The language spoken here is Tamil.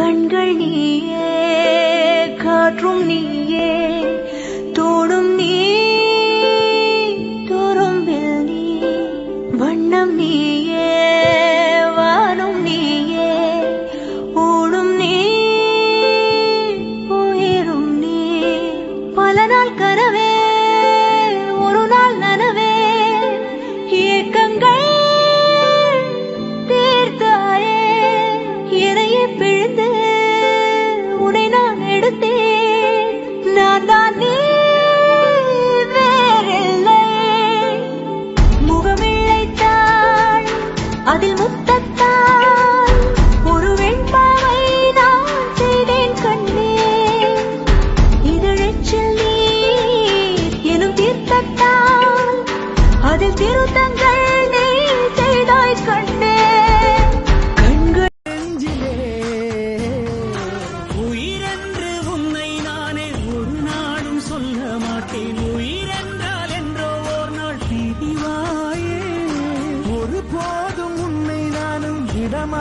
கண்கள் நீயே காற்றும் நீயே தோடும் நீ துரும்பில் நீ வண்ணம் நீ. நான் நீ வேறில்லை. முகமிழைத்தாள் அதில் முத்தத்தாள். ஒரு வெண்பாவை நான் செய்தேன் கண்ணே. இதழச்சில் நீர் எனும் அதில் திருத்தங்கள் சொல்ல மாட்டேன் உயிரென்றால் என்றோ ஓர் நாள் பிரிவாயே ஒரு போதும் உன்னை நானும் இடமா